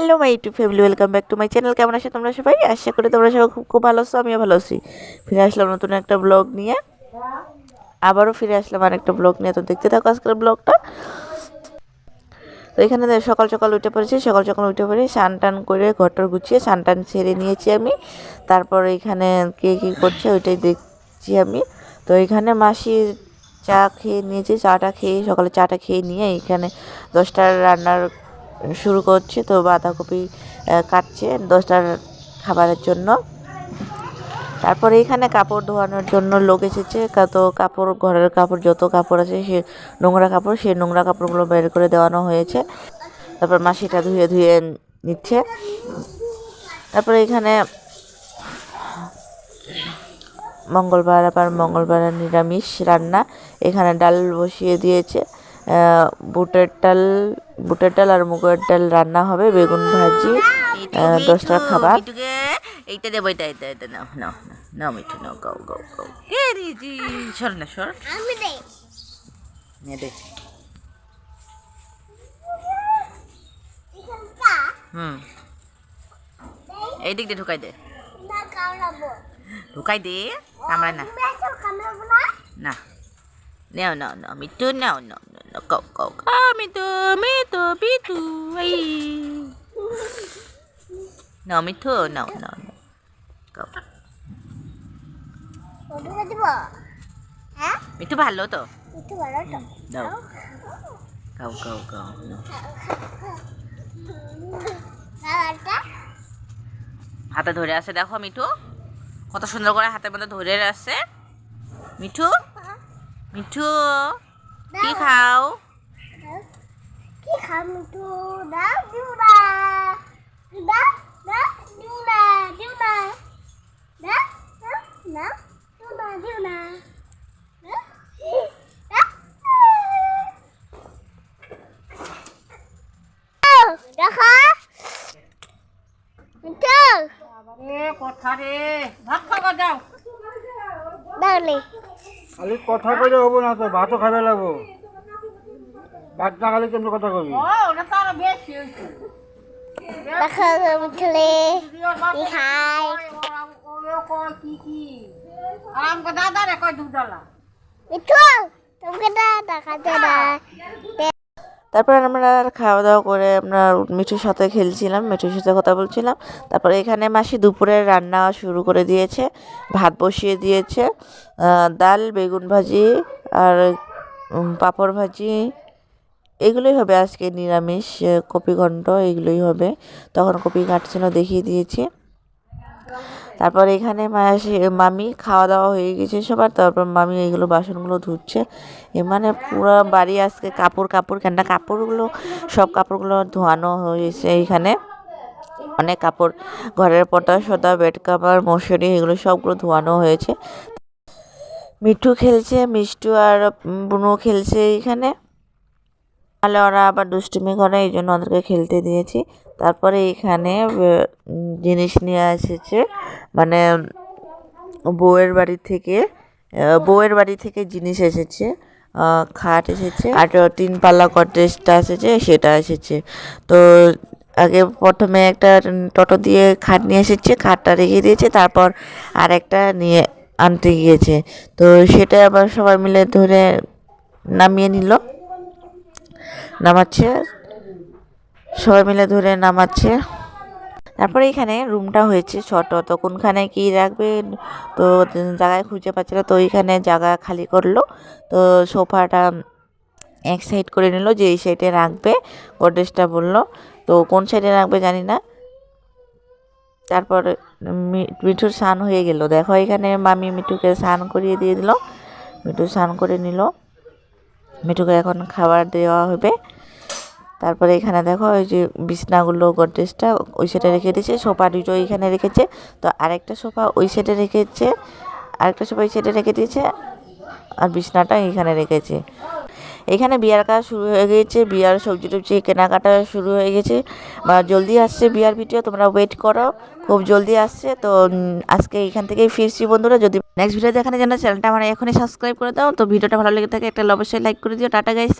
Hello my YouTube family, welcome back to my channel. কেমন আছো তোমরা সবাই? আশা করি তোমরা সবাই খুব খুব ভালো আছো, আমিও ভালো আছি। ফিরে আসলাম নতুন একটা ব্লগ নিয়ে। আবারও ফিরে আসলাম আর একটা ব্লগ নিয়ে। তো দেখতে থাকো আজকের ব্লগটা। তো এখানে সকাল সকাল উঠে পড়েছি। সকাল সকাল উঠে পড়ে স্নান টান করে ঘরটার গুছিয়ে স্নান টান ছেড়ে নিয়েছি আমি। তারপর এখানে কে কী করছে ওইটাই দেখছি আমি। তো এখানে মাসি চা খেয়ে নিয়েছি, চাটা খেয়ে সকালে চাটা খেয়ে নিয়ে এখানে দশটার রান্নার শুরু করছে। তো বাঁধাকপি কাটছে দশটার খাবারের জন্য। তারপরে এখানে কাপড় ধোয়ানোর জন্য লোক এসেছে। তো কাপড়, ঘরের কাপড়, যত কাপড় আছে, সে নোংরা কাপড়, সেই নোংরা কাপড়গুলো বের করে দেওয়ানো হয়েছে। তারপর মাসিটা ধুয়ে ধুয়ে নিচ্ছে। তারপরে এখানে মঙ্গলবার আবার মঙ্গলবার নিরামিষ রান্না। এখানে ডাল বসিয়ে দিয়েছে। বুটের ডাল বুটের ডাল আর মুগের ডাল রান্না হবে বেগুন ভাজি আহ, দশটার খাবার। এইটা দেবো এটা এটা এটা নাও নাও নাও, মিঠু নাও গাও গাও গাও। কে দিয়েছি? সর না সর। আমি দে। দে হুম। এই দিক দিয়ে ঢুকাই দে। ঢুকাই দে কামড়ায় না। না? না। নাও নাও নাও মিঠু নাও নাও। নাও নাও গাও গাও আ মিঠু মিঠু পিটু এই নাও মিঠু নাও নাও নাও গাও ওটা দিব হ্যাঁ মিঠু ভালো তো একটু ভালো তো দাও গাও গাও গাও হাতে ধরে আছে দেখো মিঠু কত সুন্দর করে হাতের মধ্যে ধরে আছে মিঠু মিঠু কি খাও কি খাম তো দাও দিও না দাও দাও দিও না দিও না দাও দাও না দিও না দিও না দেখো মিঠু দাওলে খালি কথা কইলে হব না তো ভাতও খাবে লাগবো। ভাত না খালি কেমন কথা কবি? দেখো মিঠুলে কি খাই মিঠু তোমাকে দাদা খাতে না। তারপর আমরা খাওয়া দাওয়া করে আমরা মিঠুর সাথে খেলছিলাম, মিঠুর সাথে কথা বলছিলাম। তারপর এখানে মাসি দুপুরে রান্না শুরু করে দিয়েছে, ভাত বসিয়ে দিয়েছে ডাল, বেগুন ভাজি আর পাঁপড় ভাজি। এগুলোই হবে আজকে নিরামিষ কপি ঘন্ট এগুলোই হবে। তখন কপি কাটছিল দেখিয়ে দিয়েছি। তারপর এখানে মামি খাওয়া দাওয়া হয়ে গেছে সবার। তারপর মামি এইগুলো বাসনগুলো ধুচ্ছে। এ মানে পুরো বাড়ি আজকে কাপড় কাপড় কেননা কাপড়গুলো, সব কাপড়গুলো ধোয়ানো হয়েছে এইখানে অনেক কাপড়, ঘরের পর্দা সদা বেড কাভার মশুরি এগুলো সবগুলো ধোয়ানো হয়েছে। মিঠু খেলছে, মিষ্টু আর বুনু খেলছে এইখানে তাহলে ওরা আবার দুষ্টুমি করে, এই জন্য ওদেরকে খেলতে দিয়েছি। তারপরে এখানে জিনিস নিয়ে এসেছে মানে বউয়ের বাড়ি থেকে বউয়ের বাড়ি থেকে জিনিস এসেছে খাট এসেছে, আর তিন পাল্লা কটেজটা এসেছে, সেটা এসেছে। তো আগে প্রথমে একটা টোটো দিয়ে খাট নিয়ে এসেছে, খাটটা রেখে দিয়েছে, তারপর আর একটা নিয়ে আনতে গিয়েছে। তো সেটা আবার সবাই মিলে ধরে নামিয়ে নিল। নামাচ্ছে। সবাই মিলে ধরে নামাচ্ছে। তারপরে এখানে রুমটা হয়েছে ছোট। তো কোনখানে কি রাখবে? তো জায়গায় খুঁজে পাচ্ছে না তো ওইখানে জায়গা খালি করল। তো সোফাটা এক সাইড করে নিল যে এই সাইডে রাখবে। গোডরেজটা বলল। তো কোন সাইডে রাখবে জানি না। তারপর মিঠুর স্নান হয়ে গেল। দেখো এখানে মামি মিঠুকে স্নান করিয়ে দিয়ে দিল। মিঠু স্নান করে নিল। মিঠুকে এখন খাবার দেওয়া হবে। তারপরে এখানে দেখো ওই যে বিছনাগুলো, গডরেজটা, ওই সাইডে রেখে দিয়েছে, সোফা দুটো এখানে রেখেছে। তো আরেকটা সোফা ওই সাইডে রেখেছে, আরেকটা সোফা ওই সাইডে রেখে দিয়েছে, আর বিছনাটা এইখানে রেখেছে। এখানে বিয়ার কাজ শুরু হয়ে গেছে বিয়ার সবজি টবজি কেনাকাটা শুরু হয়ে গেছে বা জলদি আসছে বিয়ার ভিডিও, তোমরা ওয়েট করো, খুব জলদি আসছে। তো আজকে এখান থেকেই ফিরছি বন্ধুরা। যদি নেক্সট ভিডিও দেখানোর জন্য চ্যানেলটা আমার এখনই সাবস্ক্রাইব করে দাও। তো, ভিডিওটা ভালো লেগে থাকে, একটা অবশ্যই লাইক করে দিও। Tata guys